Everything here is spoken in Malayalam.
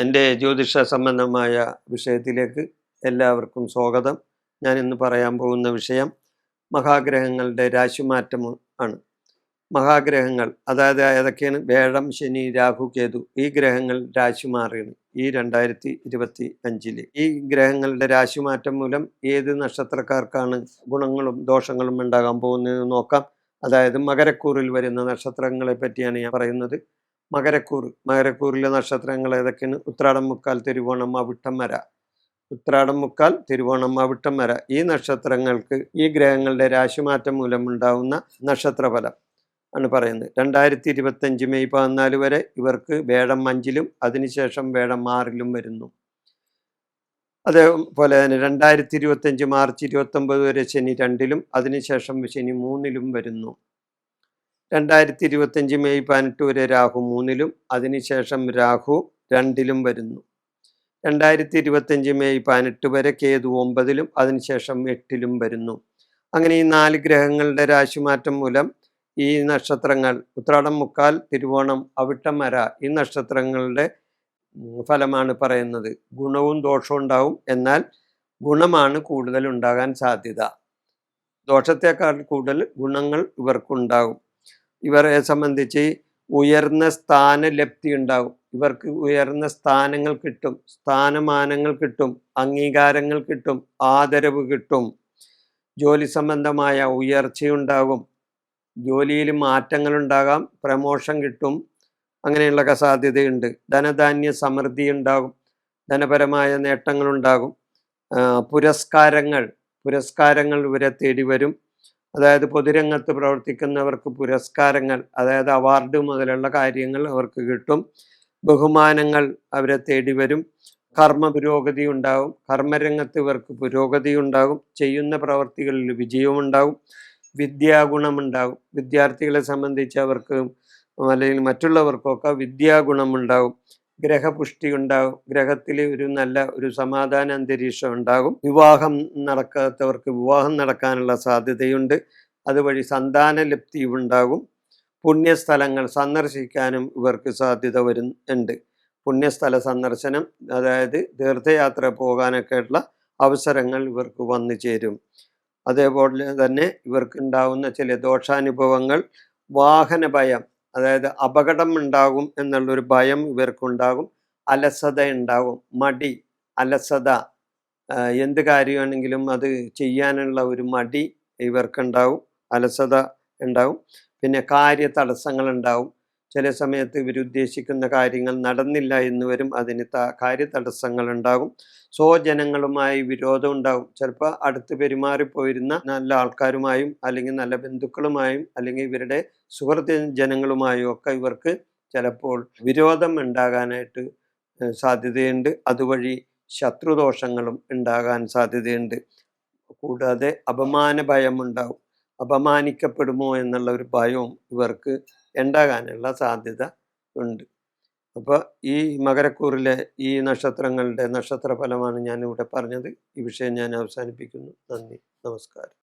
എന്റെ ജ്യോതിഷ സംബന്ധമായ വിഷയത്തിലേക്ക് എല്ലാവർക്കും സ്വാഗതം. ഞാൻ ഇന്ന് പറയാൻ പോകുന്ന വിഷയം മഹാഗ്രഹങ്ങളുടെ രാശിമാറ്റം ആണ്. മഹാഗ്രഹങ്ങൾ അതായത് ഏതൊക്കെയാണ്? വേഴം ശനി രാഹു കേതു ഈ ഗ്രഹങ്ങൾ രാശി മാറിയാണ് ഈ രണ്ടായിരത്തി ഇരുപത്തി അഞ്ചിൽ ഈ ഗ്രഹങ്ങളുടെ രാശിമാറ്റം മൂലം ഏത് നക്ഷത്രക്കാർക്കാണ് ഗുണങ്ങളും ദോഷങ്ങളും ഉണ്ടാകാൻ പോകുന്നതെന്ന് നോക്കാം. അതായത് മകരക്കൂറിൽ വരുന്ന നക്ഷത്രങ്ങളെ പറ്റിയാണ് ഞാൻ പറയുന്നത്. മകരക്കൂർ മകരക്കൂറിലെ നക്ഷത്രങ്ങൾ ഏതൊക്കെയാണ്? ഉത്രാടം മുക്കാൽ തിരുവോണം അവിട്ടം വര ഉത്രാടം മുക്കാൽ തിരുവോണം അവിട്ടം വര ഈ നക്ഷത്രങ്ങൾക്ക് ഈ ഗ്രഹങ്ങളുടെ രാശിമാറ്റം മൂലം ഉണ്ടാവുന്ന നക്ഷത്രഫലം ആണ് പറയുന്നത്. രണ്ടായിരത്തി ഇരുപത്തഞ്ച് മെയ് പതിനാല് വരെ ഇവർക്ക് വേടം അഞ്ചിലും അതിനുശേഷം വേടം ആറിലും വരുന്നു. അതേപോലെ തന്നെ രണ്ടായിരത്തി ഇരുപത്തഞ്ച് മാർച്ച് ഇരുപത്തൊമ്പത് വരെ ശനി രണ്ടിലും അതിനുശേഷം ശനി മൂന്നിലും വരുന്നു. രണ്ടായിരത്തി ഇരുപത്തഞ്ച് മെയ് പതിനെട്ട് വരെ രാഹു മൂന്നിലും അതിനുശേഷം രാഹു രണ്ടിലും വരുന്നു. രണ്ടായിരത്തി ഇരുപത്തഞ്ച് മെയ് പതിനെട്ട് വരെ കേതു ഒമ്പതിലും അതിനുശേഷം എട്ടിലും വരുന്നു. അങ്ങനെ ഈ നാല് ഗ്രഹങ്ങളുടെ രാശിമാറ്റം മൂലം ഈ നക്ഷത്രങ്ങൾ ഉത്രാടം മുക്കാൽ തിരുവോണം അവിട്ടമര ഈ നക്ഷത്രങ്ങളുടെ ഫലമാണ് പറയുന്നത്. ഗുണവും ദോഷവും ഉണ്ടാവും. എന്നാൽ ഗുണമാണ് കൂടുതൽ ഉണ്ടാകാൻ സാധ്യത. ദോഷത്തെക്കാൾ കൂടുതൽ ഗുണങ്ങൾ ഇവർക്കുണ്ടാകും. ഇവരെ സംബന്ധിച്ച് ഉയർന്ന സ്ഥാനലബ്ധി ഉണ്ടാകും. ഇവർക്ക് ഉയർന്ന സ്ഥാനങ്ങൾ കിട്ടും. സ്ഥാനമാനങ്ങൾ കിട്ടും. അംഗീകാരങ്ങൾ കിട്ടും. ആദരവ് കിട്ടും. ജോലി സംബന്ധമായ ഉയർച്ചയുണ്ടാകും. ജോലിയിൽ മാറ്റങ്ങൾ ഉണ്ടാകാം. പ്രമോഷൻ കിട്ടും. അങ്ങനെയുള്ളൊക്കെ സാധ്യതയുണ്ട്. ധനധാന്യ സമൃദ്ധി ഉണ്ടാകും. ധനപരമായ നേട്ടങ്ങളുണ്ടാകും പുരസ്കാരങ്ങൾ. പുരസ്കാരങ്ങൾ ഇവരെ തേടി വരും അതായത് പൊതുരംഗത്ത് പ്രവർത്തിക്കുന്നവർക്ക് പുരസ്കാരങ്ങൾ അതായത് അവാർഡ് മുതലുള്ള കാര്യങ്ങൾ അവർക്ക് കിട്ടും. ബഹുമാനങ്ങൾ അവരെ തേടി വരും. കർമ്മ പുരോഗതി ഉണ്ടാകും കർമ്മരംഗത്ത് ഇവർക്ക് പുരോഗതി ഉണ്ടാകും ചെയ്യുന്ന പ്രവർത്തികളിൽ വിജയമുണ്ടാകും വിദ്യാഗുണമുണ്ടാകും വിദ്യാർത്ഥികളെ സംബന്ധിച്ച് അവർക്ക് അല്ലെങ്കിൽ മറ്റുള്ളവർക്കൊക്കെ വിദ്യാഗുണമുണ്ടാകും ഗ്രഹപുഷ്ടി ഉണ്ടാകും ഗ്രഹത്തിൽ ഒരു നല്ല ഒരു സമാധാന അന്തരീക്ഷം ഉണ്ടാകും. വിവാഹം നടക്കാത്തവർക്ക് വിവാഹം നടക്കാനുള്ള സാധ്യതയുണ്ട്. അതുവഴി സന്താന ലബ്ധി ഉണ്ടാകും. പുണ്യസ്ഥലങ്ങൾ സന്ദർശിക്കാനും ഇവർക്ക് സാധ്യത വരുന്നുണ്ട് പുണ്യസ്ഥല സന്ദർശനം അതായത് തീർത്ഥയാത്ര പോകാനൊക്കെയുള്ള അവസരങ്ങൾ ഇവർക്ക് വന്നു ചേരും. അതേപോലെ തന്നെ ഇവർക്ക് ഉണ്ടാകുന്ന ചില ദോഷാനുഭവങ്ങൾ വാഹന ഭയം അതായത് അപകടം ഉണ്ടാകും എന്നുള്ളൊരു ഭയം ഇവർക്കുണ്ടാകും. അലസത ഉണ്ടാകും മടി അലസത എന്ത് കാര്യമാണെങ്കിലും അത് ചെയ്യാനുള്ള ഒരു മടി ഇവർക്കുണ്ടാവും അലസത ഉണ്ടാവും പിന്നെ കാര്യ തടസ്സങ്ങൾ ഉണ്ടാവും ചില സമയത്ത് ഇവരുദ്ദേശിക്കുന്ന കാര്യങ്ങൾ നടന്നില്ല എന്ന് വരും. അതിന് കാര്യ തടസ്സങ്ങൾ ഉണ്ടാകും സ്വജനങ്ങളുമായി വിരോധം ഉണ്ടാകും. ചിലപ്പോൾ അടുത്ത് പെരുമാറിപ്പോയിരുന്ന നല്ല ആൾക്കാരുമായും അല്ലെങ്കിൽ നല്ല ബന്ധുക്കളുമായും അല്ലെങ്കിൽ ഇവരുടെ സുഹൃത്ത് ജനങ്ങളുമായും ഒക്കെ ഇവർക്ക് ചിലപ്പോൾ വിരോധം ഉണ്ടാകാനായിട്ട് സാധ്യതയുണ്ട്. അതുവഴി ശത്രുദോഷങ്ങളും ഉണ്ടാകാൻ സാധ്യതയുണ്ട്. കൂടാതെ അപമാന ഭയം ഉണ്ടാവും അപമാനിക്കപ്പെടുമോ എന്നുള്ള ഒരു ഭയവും ഇവർക്ക് ഉണ്ടാകാനുള്ള സാധ്യത ഉണ്ട്. അപ്പോൾ ഈ മകരക്കൂറിലെ ഈ നക്ഷത്രങ്ങളുടെ നക്ഷത്ര ഫലമാണ് ഞാനിവിടെ പറഞ്ഞത്. ഈ വിഷയം ഞാൻ അവസാനിപ്പിക്കുന്നു. നന്ദി. നമസ്കാരം.